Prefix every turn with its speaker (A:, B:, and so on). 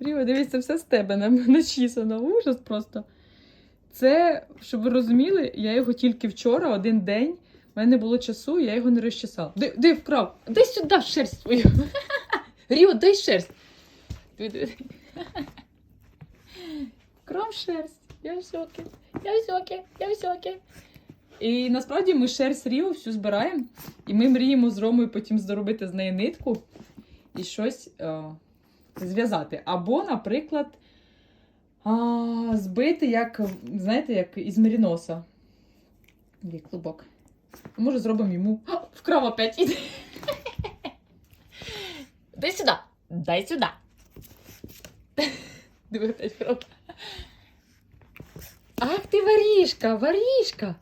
A: Ріо, дивись, це все з тебе нам начісано. Ужас просто. Це, щоб ви розуміли, я його тільки вчора, один день. У мене не було часу, я його не розчесала. Де, де вкрав? Дай сюди шерсть свою. Ріо, дай шерсть. Диви. Шерсть. Я в сьокі. Я в. Я в. І насправді ми шерсть Ріо всю збираємо. І ми мріємо з Ромою потім заробити з неї нитку і щось е, зв'язати. Або, наприклад, а, збити, як, знаєте, як із меріноса. Є клубок. Може зробимо йому. А, Вкрав опять іде. Дай сюди. Дай сюди. Диви, опять вкрав. Ах ти ворішка, ворішка.